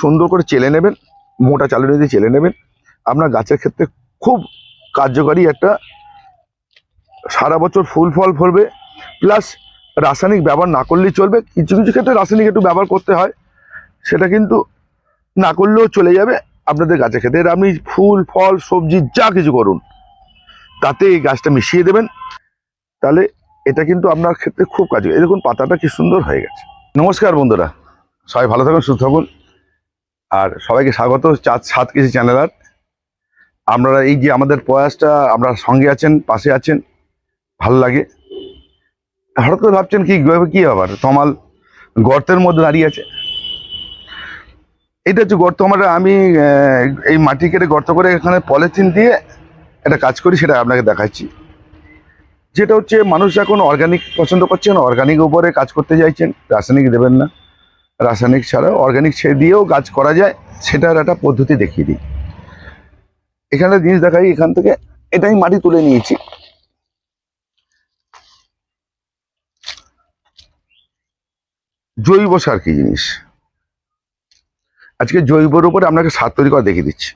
সুন্দর করে চেলে নেবেন, মোটা চালুনি দিয়ে চেলে নেবেন। আপনার গাছের ক্ষেত্রে খুব কার্যকারী একটা সারা বছর ফুল ফল ফলবে, প্লাস রাসায়নিক ব্যবহার না করলেই চলবে। কিছু কিছু ক্ষেত্রে রাসায়নিক একটু ব্যবহার করতে হয়, সেটা কিন্তু না করলেও চলে যাবে। আপনাদের গাছের ক্ষেত্রে এর আপনি ফুল, ফল, সবজি, যা কিছু করুন, তাতে এই গাছটা মিশিয়ে দেবেন। তাহলে এটা কিন্তু আপনার ক্ষেত্রে খুব কাজ এই দেখুন, পাতাটা কি সুন্দর হয়ে গেছে। নমস্কার বন্ধুরা, সবাই ভালো থাকুন, সুস্থ থাকুন। আর সবাইকে স্বাগত চাঁদ সাত কেজি চ্যানেলার আপনারা এই যে আমাদের প্রয়াসটা, আপনারা সঙ্গে আছেন, পাশে আছেন, ভালো লাগে। হঠাৎ করে ভাবছেন কি কি আবার তমাল গর্তের মধ্যে দাঁড়িয়ে আছে। এটা হচ্ছে গর্ত, আমরা আমি এই মাটি কেটে গর্ত করে এখানে পলিথিন দিয়ে একটা কাজ করি, সেটা আপনাকে দেখাচ্ছি। যেটা হচ্ছে, মানুষ এখন অর্গানিক পছন্দ করছেন অর্গানিক উপরে কাজ করতে চাইছেন, রাসায়নিক দেবেন না। রাসায়নিক ছাড়া অর্গানিক ছেড়ে দিয়েও কাজ করা যায়, সেটার একটা পদ্ধতি দেখিয়ে দিই। এখানে জিনিস দেখাই, এখান থেকে এটাই মাটি তুলে নিয়েছি। জৈব সার কি জিনিস? আজকে জৈবর উপরে আপনাকে সার তৈরি করা দেখিয়ে দিচ্ছি।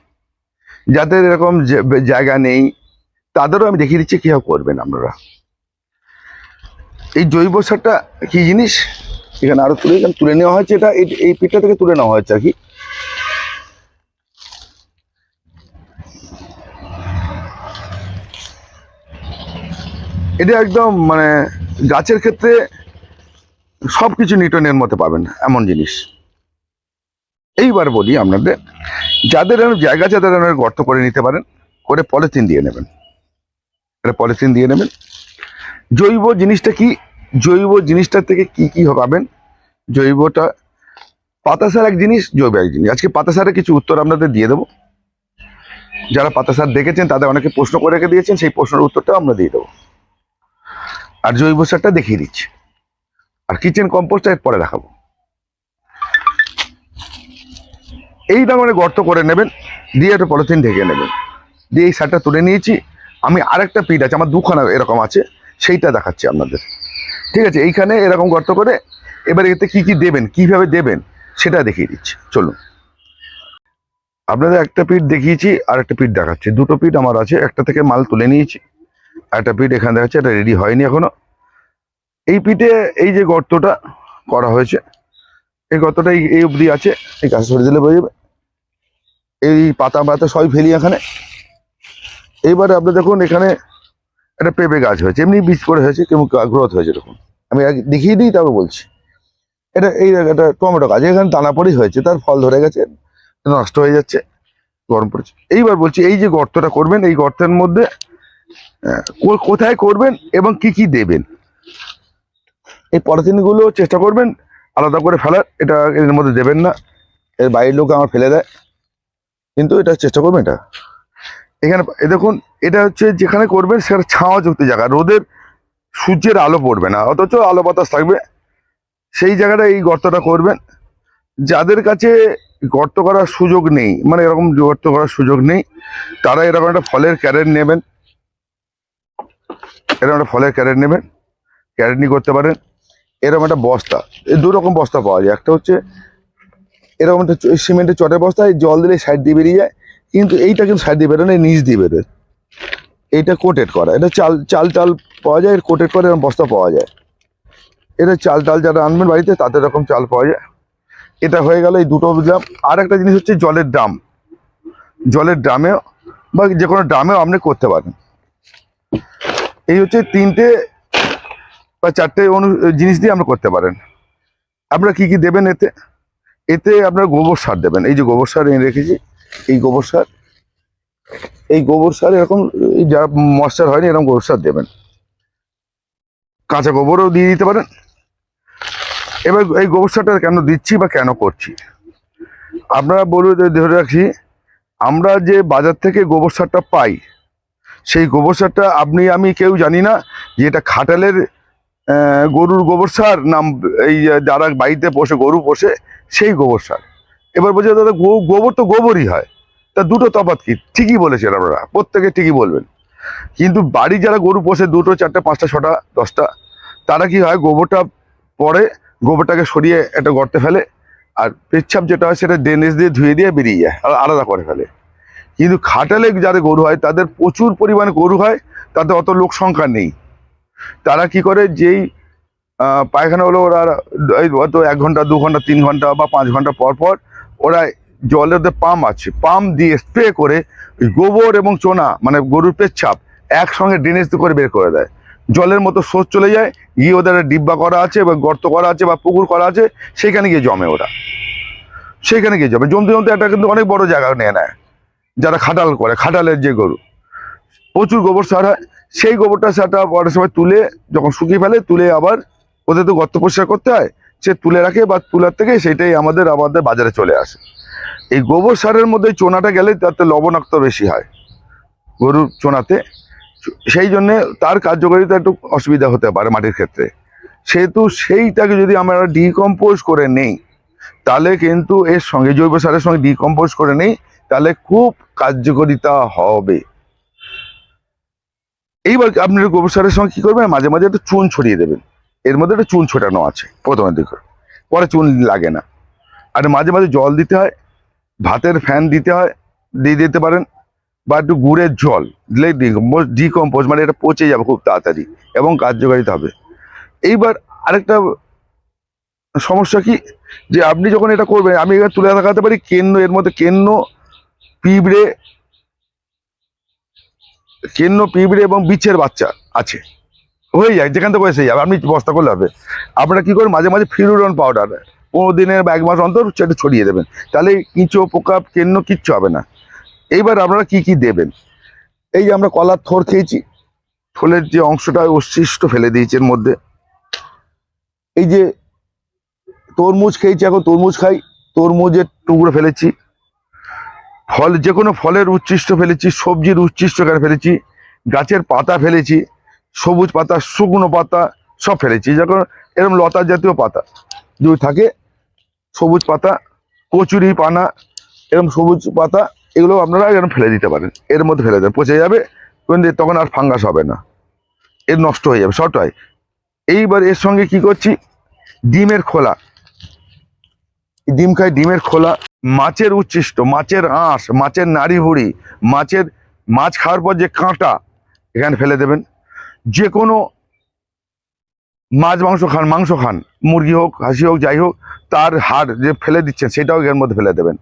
যাদের এরকম জায়গা নেই, তাদেরও আমি দেখিয়ে দিচ্ছি কীভাবে করবেন আপনারা। এই জৈব সারটা কি জিনিস? এখানে আরও তুলে, এখানে তুলে নেওয়া হয়েছে এটা, এই- পিঠটা থেকে তুলে নেওয়া হয়েছে আর কি। এটা একদম মানে গাছের ক্ষেত্রে সব কিছু নিউটনের মধ্যে পাবেন, এমন জিনিস। এইবার বলি আপনাদের, যাদের এরকম জায়গা আছে, তাদের গর্ত করে নিতে পারেন, করে পলিথিন দিয়ে নেবেন। পলিথিন দিয়ে নেবেন। জৈব জিনিসটা কি? জৈব জিনিসটা থেকে কি কি পাবেন? জৈবটা, পাতা সার এক জিনিস, জৈব এক জিনিস। আজকে পাতা সারের কিছু উত্তর আপনাদের দিয়ে দেবো। যারা পাতা সার দেখেছেন, তাদের অনেকে প্রশ্ন করে রেখে দিয়েছেন, সেই প্রশ্নের উত্তরটাও আমরা দিয়ে দেবো। আর জৈব সারটা দেখিয়ে দিচ্ছি। আর কিচেন কম্পোস্টটা পরে দেখাবো। এই মানে গর্ত করে নেবেন, দিয়ে একটা পলিথিন ঢেকে নেবেন। দিয়ে এই সারটা তুলে নিয়েছি। আমি আরেকটা পিঠ আছে, আমার দুখানা এরকম আছে, সেইটা দেখাচ্ছি আপনাদের। ঠিক আছে, এইখানে এরকম গর্ত করে এবার এতে কি কি দেবেন, কীভাবে দেবেন, সেটা দেখিয়ে দিচ্ছি। চলুন। আপনাদের একটা পিঠ দেখিয়েছি, আর একটা পিঠ দেখাচ্ছি। দুটো পিঠ আমার আছে, একটা থেকে মাল তুলে নিয়েছি একটা পিঠ এখানে দেখাচ্ছে, এটা রেডি হয়নি এখনও। এই পিঠে এই যে গর্তটা করা হয়েছে, এই গর্তটা এই- অবধি আছে, এই গাছ সরে দিলে বোঝা যাবে। এই পাতা পাতা সবই ফেলি এখানে। এইবারে আপনি দেখুন, এখানে একটা পেঁপে গাছ হয়েছে, এমনি বীজ করে হয়েছে, কেমন গ্রোথ হয়েছে এরকম। আমি দেখিয়ে দিই, তারপর বলছি। এটা এই একটা টমেটো গাছ, এখানে দানা পরেই হয়েছে, তার ফল ধরে গেছে, নষ্ট হয়ে যাচ্ছে, গরম পড়েছে। এইবার বলছি, এই যে গর্তটা করবেন, এই গর্তের মধ্যে কোথায় করবেন এবং কি কি দেবেন? এই পলিথিনগুলো চেষ্টা করবেন, আলাদা করে ফেলার, এটা এর মধ্যে দেবেন না, এর বাইরের লোক আমার ফেলে দেয়। কিন্তু এটা চেষ্টা করবেন এটা? এখানে দেখুন, এটা হচ্ছে যেখানে করবেন সেটা ছাওয়া যুক্ত জায়গা। রোদের সূর্যের আলো পড়বে না, অথচ আলো বাতাস থাকবে। সেই জায়গাটা এই গর্তটা করবেন। যাদের কাছে গর্ত করার সুযোগ নেই মানে এরকম গর্ত করার সুযোগ নেই, তারা এরকম একটা ফলের ক্যারেট নেবেন। এরকম একটা ফলের ক্যারেট নেবেন, ক্যারেট নিয়ে করতে পারেন। এরকম একটা বস্তা দু রকম বস্তা পাওয়া যায়। একটা হচ্ছে, এরকম একটা সিমেন্টের চটের বস্তায় জল দিলে সাইড দিয়ে বেরিয়ে যায়। কিন্তু এইটা কিন্তু সাইড দিয়ে বেরোয় না নিচ দিয়ে বেরোয়। এইটা কোটেড করা। এটা চাল চাল টাল পাওয়া যায় কোটেড করে এরকম বস্তা পাওয়া যায়। এটা চাল টাল যারা আনবেন বাড়িতে, তাদের এরকম চাল পাওয়া যায়। এটা হয়ে গেল এই দুটো বুঝলাম। আর একটা জিনিস হচ্ছে জলের ড্রাম। জলের ড্রামেও বা যে কোনো ড্রামেও আপনি করতে পারেন। এই হচ্ছে তিনটে বা চারটে অনু, জিনিস দিয়ে আপনি করতে পারেন। আপনারা কি কি দেবেন এতে? এতে আপনার গোবর সার দেবেন। এই যে গোবর সার এনে রেখেছি। এই গোবর সার, এই গোবর সার এরকম যা মশার হয়নি এরকম গোবর সার দেবেন। কাঁচা গোবরও দিয়ে দিতে পারেন। এবার এই গোবর সারটা কেন দিচ্ছি বা কেন করছি? আপনারা বলুন ধরে রাখি, আমরা যে বাজার থেকে গোবর সারটা পাই, সেই গোবর সারটা আপনি, আমি কেউ জানি না যে এটা খাটালের গরুর গোবর সার নাম এই যারা বাড়িতে পোষে, গরু পোষে, সেই গোবর সার। এবার বলছে, দাদা গোবর তো গোবরই হয়। তা দুটো তফাৎ কি? ঠিকই বলেছেন আপনারা, প্রত্যেকে ঠিকই বলবেন। কিন্তু বাড়ি যারা গরু পোষে, দুটো, চারটে, পাঁচটা, ছটা, দশটা, তারা কি হয়, গোবরটা পরে গোবরটাকে সরিয়ে একটা গর্তে ফেলে, আর পেচ্ছাপ যেটা হয়, সেটা ড্রেনেজ দিয়ে ধুয়ে দিয়ে বেরিয়ে যায়, আর আলাদা করে ফেলে। কিন্তু খাটালে যাদের গরু হয়, তাদের প্রচুর পরিমাণে গরু হয় তাদের অত লোক সংখ্যা নেই। তারা কি করে, যেই পায়খানা হলো ওরা হয়তো এক ঘণ্টা, দু ঘণ্টা, তিন ঘণ্টা বা পাঁচ ঘণ্টা পর পর ওরা জলের পাম্প আছে পাম্প দিয়ে স্প্রে করে গোবর এবং চোনা মানে গরুর পেচ্ছাপ একসঙ্গে ড্রেনেজ করে বের করে দেয়। জলের মতো স্রোত চলে যায়, গিয়ে ওদের ডিব্বা করা আছে বা গর্ত করা আছে বা পুকুর করা আছে, সেখানে গিয়ে জমে ওরা। সেখানে গিয়ে জমে, জমতে জমতে একটা কিন্তু অনেক বড় জায়গা নিয়ে নেয়, যারা খাটাল করে, খাটালের যে গরু। প্রচুর গোবর সার হয়, সেই গোবরটা সারটা পরের সময় তুলে যখন শুকিয়ে ফেলে, তুলে আবার ওদের তো গর্ত পরিষ্কার করতে হয় সে তুলে রাখে বা তুলার থেকে সেটাই আমাদের আমাদের বাজারে চলে আসে। এই গোবর সারের মধ্যে চোনাটা গেলে তাতে লবণাক্ত বেশি হয়, গরুর চোনাতে। সেই জন্য তার কার্যকারিতা একটু অসুবিধা হতে পারে মাটির ক্ষেত্রে। সেহেতু সেইটাকে যদি আমরা ডিকম্পোজ করে নেই, তাহলে কিন্তু এর সঙ্গে জৈব সারের সঙ্গে ডিকম্পোজ করে নেই, তাহলে খুব কার্যকারিতা হবে। এইবার আপনি গোবর সারের সঙ্গে কী করবেন? মাঝে মাঝে একটু চুন ছড়িয়ে দেবেন। এর মধ্যে একটা চুন ছোটানো আছে, প্রথমে দিকে পরে চুন লাগে না। আর মাঝে মাঝে জল দিতে হয়, ভাতের ফ্যান দিতে হয়, দিয়ে দিতে পারেন, বা একটু গুড়ের জল, দিলে ডিকম্পোজ ডিকম্পোজ মানে এটা পচে যাবে খুব তাড়াতাড়ি এবং কার্যকারিতা হবে। এইবার আরেকটা সমস্যা কি? যে আপনি যখন এটা করবেন, আমি এবার তুলে দেখাতে পারি, কেন্ন, এর মধ্যে কেন্ন, পিঁপড়ে কেন্ন, পিঁপড়ে এবং বিচের বাচ্চা আছে। হয়ে যায় যেখান থেকে এসে যাবে, আপনি বস্তা করলে হবে। আপনারা কী করবেন মাঝে মাঝে ফিরুরন পাউডার পনেরো দিনের বা এক মাস অন্তর সেটা ছড়িয়ে দেবেন। তাহলে কিঁচো পোকা, কেন্ন কিচ্ছু হবে না। এইবার আপনারা কি কি দেবেন? এই যে আমরা কলার থোর খেয়েছি, থোলের যে অংশটা অবশিষ্ট ফেলে দিয়েছি এর মধ্যে। এই যে তরমুজ খেয়েছি, এখন তরমুজ খাই, তরমুজের টুকরো ফেলেছি। ফল যে কোনো ফলের উচ্ছিষ্ট ফেলেছি, সবজির উচ্ছিষ্ট ফেলেছি, গাছের পাতা ফেলেছি। সবুজ পাতা, শুকনো পাতা, সব ফেলেছি। যখন এরকম লতা জাতীয় পাতা যদি থাকে, সবুজ পাতা, কচুরি পানা এরকম সবুজ পাতা, এগুলো আপনারা এরকম ফেলে দিতে পারেন। এর মধ্যে ফেলে দেন, পচে যাবে তখন আর ফাঙ্গাস হবে না। এর নষ্ট হয়ে যাবে শর্ট হয় এইবার এর সঙ্গে কি করছি? ডিমের খোলা। ডিম খাই, ডিমের খোলা। মাছের উচ্ছিষ্ট, মাছের আঁশ, মাছের নাড়ি ভুড়ি মাছের, মাছ খাওয়ার পর যে কাঁটা, এখানে ফেলে দেবেন। যে কোনো মাছ, মাংস খান মাংস খান, মুরগি হোক, হাসি হোক, যাই হোক, তার হাড় যে ফেলে দিচ্ছেন, সেটাও এর মধ্যে ফেলে দেবেন।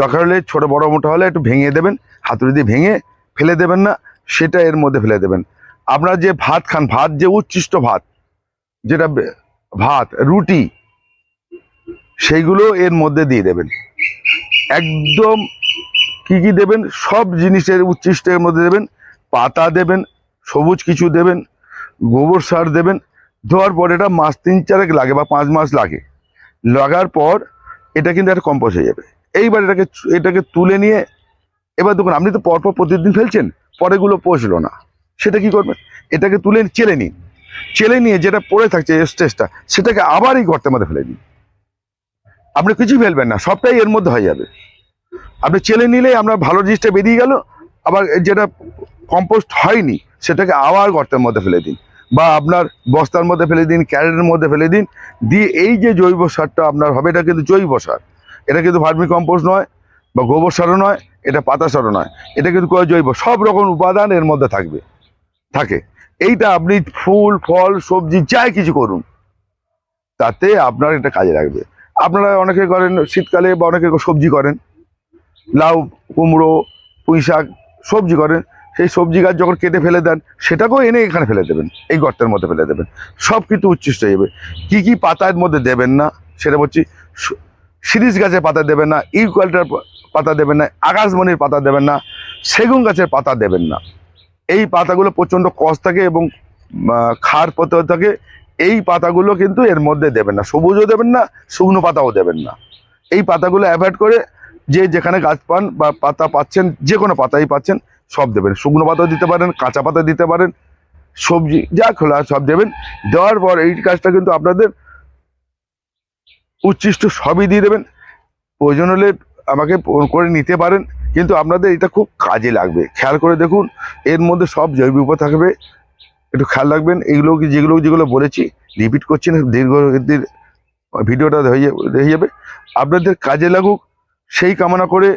দরকার হলে ছোটো, বড়, মোটা হলে একটু ভেঙে দেবেন, হাতুড়ি দিয়ে ভেঙে ফেলে দেবেন না, সেটা এর মধ্যে ফেলে দেবেন। আপনারা যে ভাত খান, ভাত যে উচ্ছিষ্ট ভাত, যেটা ভাত, রুটি, সেইগুলো এর মধ্যে দিয়ে দেবেন। একদম কি কি দেবেন? সব জিনিসের উচ্ছিষ্ট এর মধ্যে দেবেন, পাতা দেবেন সবুজ কিছু দেবেন, গোবর সার দেবেন দেওয়ার পর এটা মাস তিন চারেক লাগে বা পাঁচ মাস লাগে। লাগার পর এটা কিন্তু একটা কম্পোজ হয়ে যাবে। এইবার এটাকে এটাকে তুলে নিয়ে, এবার দেখুন, আপনি তো পরপর প্রতিদিন ফেলছেন, পরেগুলো পচলো না। সেটা কি করবেন? এটাকে তুলে চেলে নিন। চেলে নিয়ে যেটা পড়ে থাকছে স্টেজটা সেটাকে আবার এই গর্তের মধ্যে ফেলে দিন। আপনি কিছু ফেলবেন না, সবটাই এর মধ্যে হয়ে যাবে। আপনি চেলে নিলে আমরা ভালো জিনিসটা বেরিয়ে গেল, আবার যেটা কম্পোস্ট হয়নি সেটাকে আবার গর্তের মধ্যে ফেলে দিন বা আপনার বস্তার মধ্যে ফেলে দিন, ক্যারেটের মধ্যে ফেলে দিন, দিয়ে এই যে জৈব সারটা আপনার হবে, এটা কিন্তু জৈব সার। এটা কিন্তু ভার্মি কম্পোস্ট নয় বা গোবর সারও নয়, এটা পাতা সারও নয়। এটা কিন্তু কোনো জৈব, সব রকম উপাদান এর মধ্যে থাকবে, থাকে। এইটা আপনি ফুল, ফল, সবজি, যাই কিছু করুন, তাতে আপনার এটা কাজে লাগবে। আপনারা অনেকে করেন শীতকালে বা অনেকে সবজি করেন, লাউ, কুমড়ো পুঁই শাক সবজি করেন সেই সবজি গাছ যখন কেটে ফেলে দেন, সেটাকেও এনে এখানে ফেলে দেবেন, এই গর্তের মধ্যে ফেলে দেবেন। সব কিছু উচ্ছিষ্ট হয়ে যাবে। কী কী পাতার মধ্যে দেবেন না, সেটা বলছি, স- শিরিষ গাছের পাতা দেবেন না ইউক্যালিপটার পাতা দেবেন না, আকাশমণির পাতা দেবেন না, সেগুন গাছের পাতা দেবেন না। এই পাতাগুলো প্রচণ্ড কষ থাকে এবং ক্ষার পত্র থাকে। এই পাতাগুলো কিন্তু এর মধ্যে দেবেন না, সবুজও দেবেন না, শুকনো পাতাও দেবেন না। এই পাতাগুলো অ্যাভয়েড করে যে যেখানে গাছ পান বা পাতা পাচ্ছেন, যে কোনো পাতাই পাচ্ছেন সব দেবেন। শুকনো পাতাও দিতে পারেন, কাঁচা পাতা দিতে পারেন, সবজি যা খোলা সব দেবেন। দেওয়ার পর এই কাজটা কিন্তু আপনাদের উচ্ছিষ্ট সবই দিয়ে দেবেন। প্রয়োজন হলে আমাকে ফোন করে নিতে পারেন, কিন্তু আপনাদের এটা খুব কাজে লাগবে। খেয়াল করে দেখুন, এর মধ্যে সব জৈব উপায় থাকবে। একটু খেয়াল রাখবেন এইগুলো যেগুলো যেগুলো বলেছি, রিপিট করছি না, দীর্ঘ ভিডিওটা হয়ে যাবে। আপনাদের কাজে লাগুক, সেই কামনা করে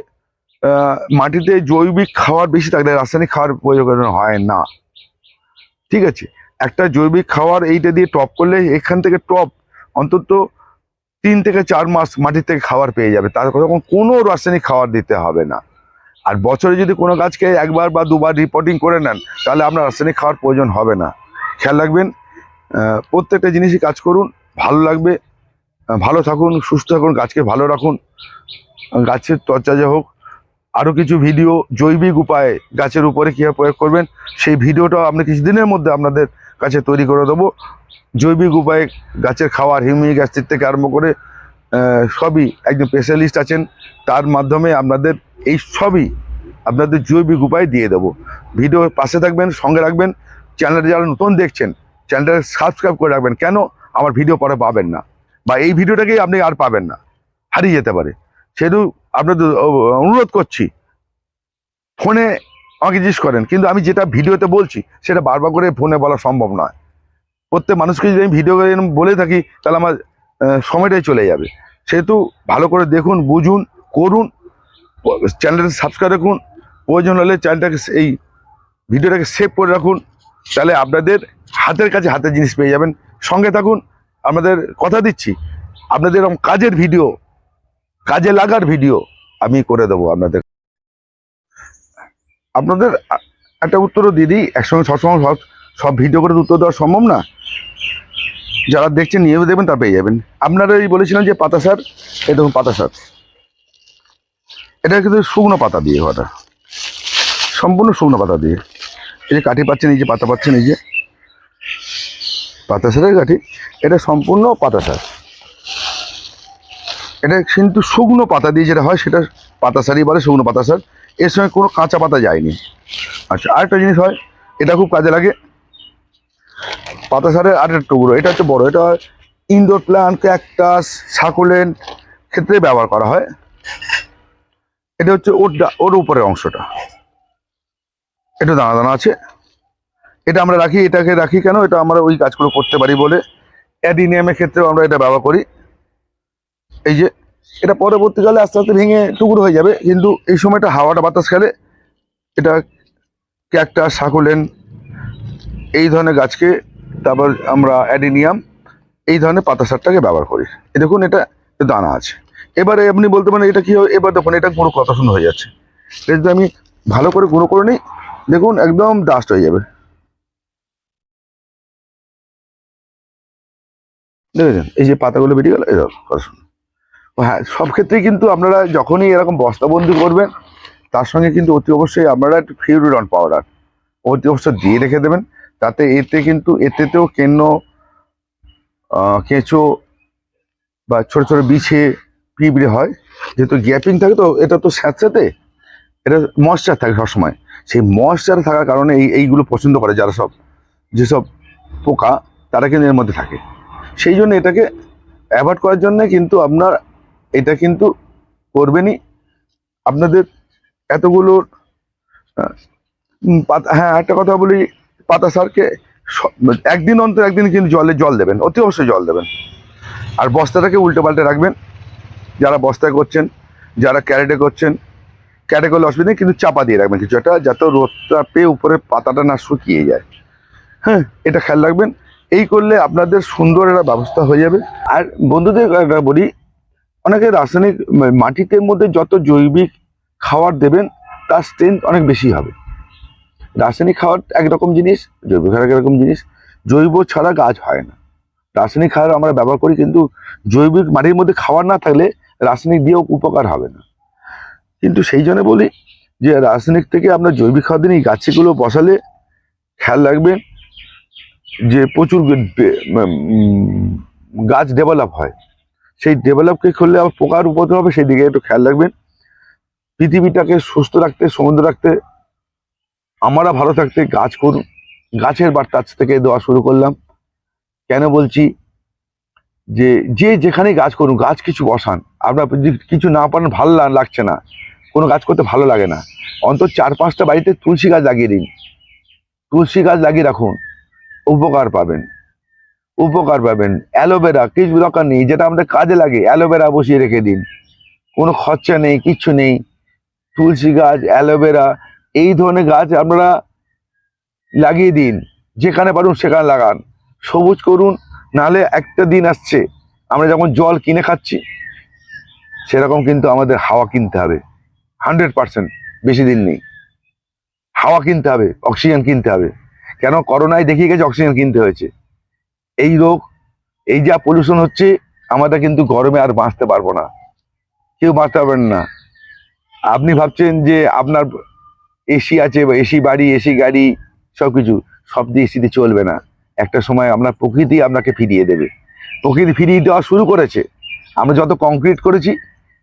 মাটিতে জৈবিক খাবার বেশি থাকলে রাসায়নিক খাওয়ার প্রয়োজন হয় না। ঠিক আছে? একটা জৈবিক খাবার এইটা দিয়ে টপ করলে এখান থেকে টপ অন্তত তিন থেকে চার মাস মাটির থেকে খাবার পেয়ে যাবে। তার তখন কোনো রাসায়নিক খাবার দিতে হবে না। আর বছরে যদি কোনো গাছকে একবার বা দুবার রিপোর্টিং করে নেন, তাহলে আপনার রাসায়নিক খাওয়ার প্রয়োজন হবে না। খেয়াল রাখবেন প্রত্যেকটা জিনিসই কাজ করুন, ভালো লাগবে। ভালো থাকুন, সুস্থ থাকুন, গাছকে ভালো রাখুন। গাছের তরচাজা হোক আরও কিছু ভিডিও জৈবিক উপায়ে গাছের উপরে কীভাবে প্রয়োগ করবেন, সেই ভিডিওটাও আপনি কিছুদিনের মধ্যে আপনাদের কাছে তৈরি করে দেবো। জৈবিক উপায়ে গাছের খাওয়ার হিউমিক অ্যাসিড থেকে আরম্ভ করে সবই একজন স্পেশালিস্ট আছেন, তার মাধ্যমে আপনাদের এই সবই আপনাদের জৈবিক উপায় দিয়ে দেবো। ভিডিও পাশে থাকবেন, সঙ্গে রাখবেন চ্যানেলটা যারা নতুন দেখছেন, চ্যানেলটা সাবস্ক্রাইব করে রাখবেন। কেন? আমার ভিডিও পরে পাবেন না, বা এই ভিডিওটাকেই আপনি আর পাবেন না, হারিয়ে যেতে পারে। সেহেতু আপনাদের অনুরোধ করছি। ফোনে আমাকে জিজ্ঞেস করেন, কিন্তু আমি যেটা ভিডিওতে বলছি, সেটা বারবার করে ফোনে বলা সম্ভব নয়। প্রত্যেক মানুষকে যদি আমি ভিডিও করে বলে থাকি, তাহলে আমার সময়টাই চলে যাবে। সেহেতু ভালো করে দেখুন, বুঝুন, করুন চ্যানেলটা সাবস্ক্রাইব রাখুন, প্রয়োজন হলে চ্যানেলটাকে এই ভিডিওটাকে সেভ করে রাখুন, তাহলে আপনাদের হাতের কাছে হাতের জিনিস পেয়ে যাবেন। সঙ্গে থাকুন, আপনাদের কথা দিচ্ছি, আপনাদের এরকম কাজের ভিডিও কাজে লাগার ভিডিও আমি করে দেবো আপনাদের। আপনাদের একটা উত্তরও দিয়ে দিই, একসঙ্গে সবসময় সব সব ভিডিও করে উত্তর দেওয়া সম্ভব না। যারা দেখছেন নিয়ে দেবেন তা পেয়ে যাবেন। আপনারা এই বলেছিলেন যে পাতা সার এটা দেখুন পাতা সার। এটা কিন্তু শুকনো পাতা দিয়ে ওটা। সম্পূর্ণ শুকনো পাতা দিয়ে। এই যে কাঠি পাচ্ছেন, এই যে পাতা পাচ্ছেন, এই যে। পাতা সারের কাঠি, এটা সম্পূর্ণ পাতা সার। এটা কিন্তু শুকনো পাতা দিয়ে যেটা হয়, সেটা পাতা সারই বলে, শুকনো পাতা সার। এর সঙ্গে কোনো কাঁচা পাতা যায়নি। আচ্ছা আরেকটা জিনিস হয়, এটা খুব কাজে লাগে। পাতা সারের আরেকটা টুকরো, এটা হচ্ছে বড়, এটা ইনডোর প্ল্যান্ট ক্যাকটাস সাকুলেন ক্ষেত্রে ব্যবহার করা হয়। এটা হচ্ছে ওর ওর উপরের অংশটা। এটা দানা দানা আছে। এটা আমরা রাখি, এটাকে রাখি কেন? এটা আমরা ওই কাজগুলো করতে পারি বলে। অ্যাডিনিয়ামের ক্ষেত্রেও আমরা এটা ব্যবহার করি। এই যে, এটা পরবর্তীকালে আস্তে আস্তে ভেঙে টুকরো হয়ে যাবে, কিন্তু এই সময়টা হাওয়াটা বাতাস খেলে এটা ক্যাকটাস সাকুলেন এই ধরনের গাছকে তারপর আমরা অ্যাডিনিয়াম, এই ধরনের পাতা সারটাকে ব্যবহার করি। দেখুন, এটা দানা আছে। এবারে আপনি বলতে পারেন, এটা কি হয়? এবার দেখুন, এটা গুঁড়ো কত সুন্দর হয়ে যাচ্ছে। এটা যদি আমি ভালো করে গুঁড়ো করে নিই, দেখুন, একদম ডাস্ট হয়ে যাবে। দেখেছেন? এই যে পাতাগুলো বেরিয়ে গেল কত সুন্দর। ও হ্যাঁ সব ক্ষেত্রেই কিন্তু আপনারা যখনই এরকম বস্তাবন্দি করবেন, তার সঙ্গে কিন্তু অতি অবশ্যই আপনারা একটু ফিউরিডন পাউডার অতি অবশ্যই দিয়ে রেখে দেবেন। তাতে এতে কিন্তু, এতেতেও কেন্ন কেঁচো বা ছোট ছোট বিছে পিঁপড়ে হয়। যেহেতু গ্যাপিং থাকে তো, এটা তো স্যাঁতস্যাঁতে, এটা ময়শ্চার থাকে সবসময়। সেই ময়শ্চার থাকার কারণে এই, এইগুলো পছন্দ করে যারা সব, যেসব পোকা, তারা কিন্তু এর মধ্যে থাকে। সেই জন্য এটাকে অ্যাভয়েড করার জন্য কিন্তু আপনার এটা কিন্তু করবেনই। আপনাদের এতগুলো পাতা হ্যাঁ একটা কথা বলি, পাতা সারকে একদিন অন্তর একদিন কিন্তু জলে জল দেবেন, অতি অবশ্যই জল দেবেন। আর বস্তাটাকে উল্টে পাল্টে রাখবেন, যারা বস্তায় করছেন, যারা ক্যারেটে করছেন, ক্যারেটে করলে অসুবিধা কিন্তু চাপা দিয়ে রাখবেন কিছু একটা, যাতে রোদটা পেয়ে উপরে পাতাটা না শুকিয়ে যায়। হ্যাঁ এটা খেয়াল রাখবেন, এই করলে আপনাদের সুন্দর একটা ব্যবস্থা হয়ে যাবে। আর বন্ধুদের বলি অনেকে রাসায়নিক মাটিতে মধ্যে যত জৈবিক খাবার দেবেন, তার স্ট্রেংথ অনেক বেশি হবে। রাসায়নিক খাবার একরকম জিনিস, জৈবিক খাবার একরকম জিনিস, জৈব ছাড়া গাছ হয় না। রাসায়নিক খাবার আমরা ব্যবহার করি, কিন্তু জৈবিক মাটির মধ্যে খাবার না থাকলে রাসায়নিক দিয়েও উপকার হবে না। কিন্তু সেই জন্য বলি যে, রাসায়নিক থেকে আমরা জৈবিক খাবার দিন, এই গাছগুলো বসালে খেয়াল রাখবেন যে প্রচুর গাছ ডেভেলপ হয়। সেই ডেভেলপকে করলে আবার পোকার উপদ্রব হবে সেই দিকে একটু খেয়াল রাখবেন। পৃথিবীটাকে সুস্থ রাখতে সমুদ্র রাখতে আমরা ভালো থাকতে গাছ করুন। গাছের বার্তা আজ থেকে দেওয়া শুরু করলাম। কেন বলছি? যে যে যেখানে গাছ করুন, গাছ কিছু বসান। আপনার কিছু না পারেন ভালো লাগছে না। কোনো গাছ করতে ভালো লাগে না। অন্তত চার পাঁচটা বাড়িতে তুলসী গাছ লাগিয়ে দিন। তুলসী গাছ লাগিয়ে রাখুন। উপকার পাবেন। উপকার পাবেন। অ্যালোভেরা, কিছু দরকার নেই, যেটা আমাদের কাজে লাগে, অ্যালোভেরা বসিয়ে রেখে দিন। কোনো খরচা নেই, কিচ্ছু নেই। তুলসী গাছ, অ্যালোভেরা, এই ধরনের গাছ আপনারা লাগিয়ে দিন, যেখানে পারুন সেখানে লাগান। সবুজ করুন, নাহলে একটা দিন আসছে, আমরা যখন জল কিনে খাচ্ছি, সেরকম কিন্তু আমাদের হাওয়া কিনতে হবে। হান্ড্রেড পার্সেন্ট, বেশি দিন নেই। হাওয়া কিনতে হবে, অক্সিজেন কিনতে হবে। কেন? করোনায় দেখিয়ে গেছে, অক্সিজেন কিনতে হয়েছে। এই রোগ, এই যা পলিউশন হচ্ছে, আমরা কিন্তু গরমে আর বাঁচতে পারব না। কেউ বাঁচতে পারবেন না। আপনি ভাবছেন যে আপনার এসি আছে বা এসি বাড়ি এসি গাড়ি সব কিছু সব দিয়ে এসিতে চলবে না। একটা সময় আপনার প্রকৃতি আপনাকে ফিরিয়ে দেবে। প্রকৃতি ফিরিয়ে দেওয়া শুরু করেছে। আমরা যত কংক্রিট করেছি,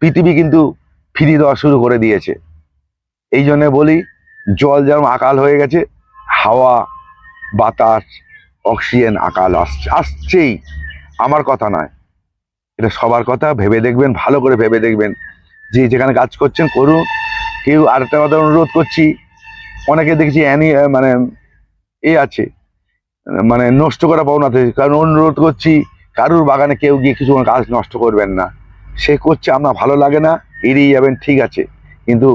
পৃথিবী কিন্তু ফিরিয়ে দেওয়া শুরু করে দিয়েছে। এই জন্যে বলি, জল যেমন আকাল হয়ে গেছে, হাওয়া, বাতাস অক্সিজেন আকাল আসছে আসছেই। আমার কথা নয়। এটা সবার কথা, ভেবে দেখবেন, ভালো করে ভেবে দেখবেন। যে যেখানে কাজ করছেন, করুন। কেউ আরেকটা কথা অনুরোধ করছি। অনেকে দেখছি অ্যানি মানে এ আছে। মানে নষ্ট করা পাওনা থেকে। কারণ অনুরোধ করছি, কারুর বাগানে কেউ গিয়ে কিছু গাছ নষ্ট করবেন না। সে করছে আপনার ভালো লাগে না, এড়িয়ে যাবেন, ঠিক আছে। কিন্তু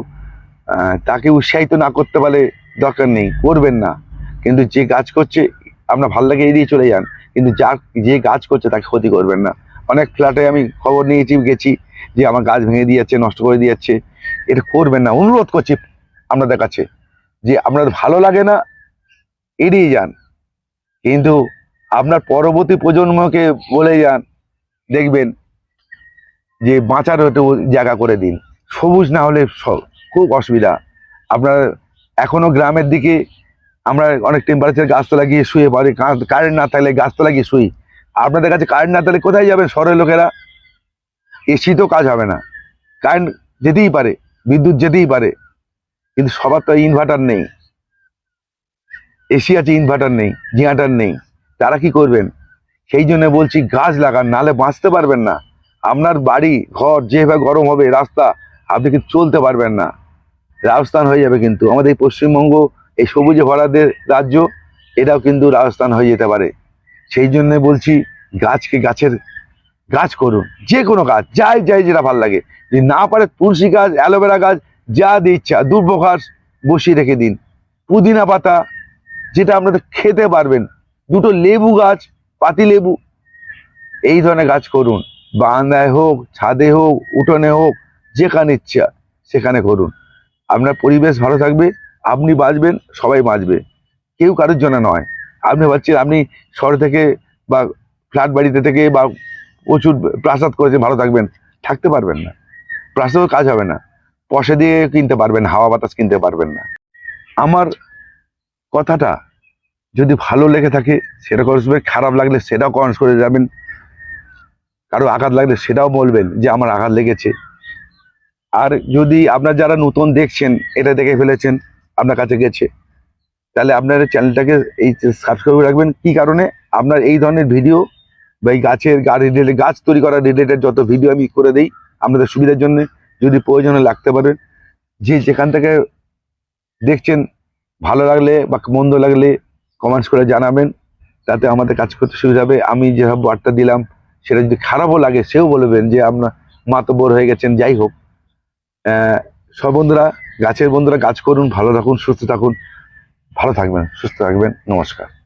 তাকে উৎসাহিত না করতে পারলে দরকার নেই, করবেন না। কিন্তু যে গাছ করছে আপনার ভালো লাগে এড়িয়ে চলে যান। কিন্তু যা, যে গাছ করছে তাকে ক্ষতি করবেন না। অনেক ফ্ল্যাটে আমি খবর নিয়েছি, গেছি যে আমার গাছ ভেঙে দিয়ে যাচ্ছে নষ্ট করে দিয়ে যাচ্ছে এটা করবেন না। অনুরোধ করছি আপনাদের কাছে যে আপনার ভালো লাগে না, এড়িয়ে যান। কিন্তু আপনার পরবর্তী প্রজন্মকে বলে যান, দেখবেন যে বাঁচার হতে জায়গা করে দিন। সবুজ না হলে খুব অসুবিধা। আপনার এখনও গ্রামের দিকে আমরা অনেক টেম্পারেচার গাছতলা গিয়ে শুয়ে পারি কারেন্ট না থাকলে গাছতলা গিয়ে শুই। আপনাদের কাছে কারেন্ট না থাকলে কোথায় যাবেন শহরের লোকেরা? এসি তো কাজ হবে না। কারেন্ট যেতেই পারে, বিদ্যুৎ যেতেই পারে, কিন্তু সবার তো ইনভার্টার নেই। এসি আছে ইনভার্টার নেই জিয়াটার নেই। তারা কি করবেন? সেই জন্য বলছি গাছ লাগান নালে বাঁচতে পারবেন না। আপনার বাড়ি, ঘর যেভাবে গরম হবে, রাস্তা, আপনি কিন্তু চলতে পারবেন না। রাজস্থান হয়ে যাবে কিন্তু। আমাদের পশ্চিমবঙ্গ এই সবুজে ভরাদের রাজ্য, এটাও কিন্তু রাজস্থান হয়ে যেতে পারে। সেই জন্য বলছি, গাছকে গাছের গাছ করুন, যে কোনো গাছ, যাই যাই যেটা ভালো লাগে। যদি না পারে তুলসী গাছ, অ্যালোভেরা গাছ, যা দিয়ে ইচ্ছা দুর্ব ঘাস বসিয়ে রেখে দিন। পুদিনা পাতা, যেটা আপনাদের খেতে পারবেন, দুটো লেবু গাছ, পাতি লেবু, এই ধরনের গাছ করুন। বারান্দায় হোক, ছাদে হোক, উঠোনে হোক, যেখানে ইচ্ছা, সেখানে করুন। আপনার পরিবেশ ভালো থাকবে। আপনি বাঁচবেন, সবাই বাঁচবে। কেউ কারোর জন্য নয়। আপনি ভাবছেন আপনি শহর থেকে বা ফ্ল্যাট বাড়িতে থেকে বা প্রচুর প্রাসাদ করেছেন, ভালো থাকবেন। থাকতে পারবেন না। প্রাসাদও কাজ হবে না। পয়সা দিয়ে কিনতে পারবেন, হাওয়া বাতাস কিনতে পারবেন না। আমার কথাটা যদি ভালো লেগে থাকে, সেটা করবে খারাপ লাগলে সেটাও কমেন্টস করে যাবেন। কারও আঘাত লাগলে সেটাও বলবেন যে, আমার আঘাত লেগেছে। আর যদি আপনার যারা নতুন দেখছেন, এটা দেখে ফেলেছেন আপনার কাছে গেছে। তাহলে আপনার চ্যানেলটাকে এই সাবস্ক্রাইব করে রাখবেন। কি কারণে? আপনার এই ধরনের ভিডিও বা এই গাছের গা রিলেটেড গাছ তৈরি করা রিলেটেড যত ভিডিও আমি করে দিই, আপনাদের সুবিধার জন্য যদি প্রয়োজনে লাগতে পারেন যে যেখান থেকে দেখছেন, ভালো লাগলে বা মন্দ লাগলে কমেন্টস করে জানাবেন। তাতে আমাদের কাজ করতে সুবিধা হবে। আমি যেভাবে বার্তা দিলাম, সেটা যদি খারাপও লাগে, সেও বলবেন যে আপনার মাতবর হয়ে গেছেন, যাই হোক। সব বন্ধুরা গাছের বন্ধুরা গাছ করুন ভালো থাকুন সুস্থ থাকুন। ভালো থাকবেন সুস্থ থাকবেন। নমস্কার।